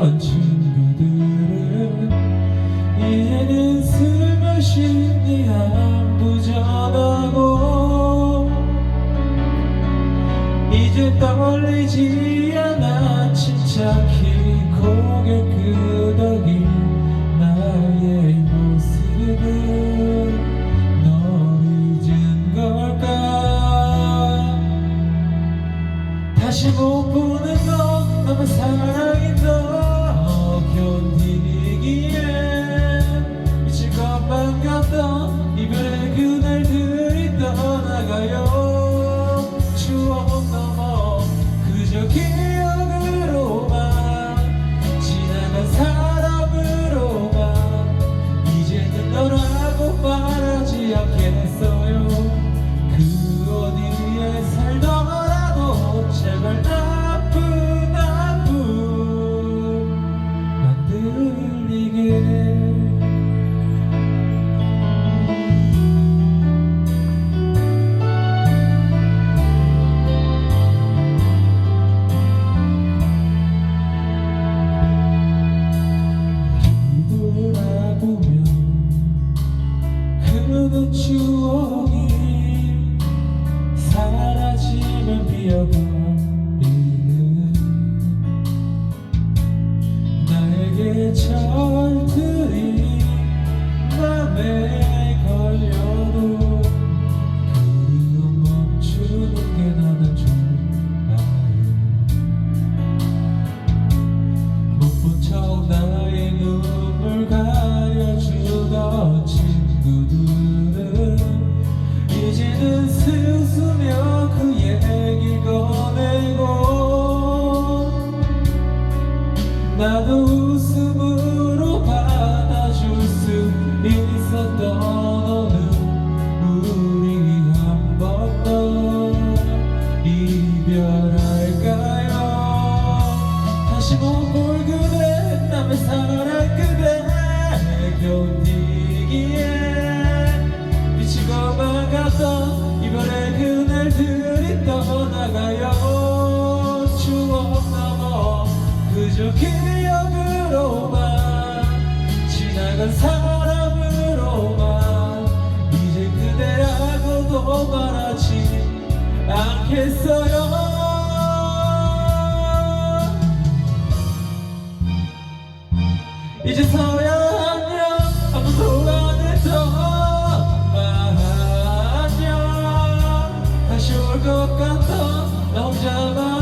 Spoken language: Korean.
알던 친구들은 이제는 숨을 네 안부 전하고. 이제 떨리지 않아 침착히 고개 끄덕인 나의 모습은 널 잊은 걸까? 다시 못 보는 그대 추억이 사라지면 비어버리는 나에게 철 나도 웃음으로 받아줄 수 있었던 너는 우리 한 번 더 이별할까요? 다시 못 볼 그대 남의 사랑 그대 견디기에 미치고만 갔던 이별의 그날들이 떠나가요. 추억 넘어 그저 기 사람으로만 이제 그대라고도 말하지 않겠어요. 이제서야 안녕 아무도 안 했던 안녕 다시 올 것 같던 나 혼자만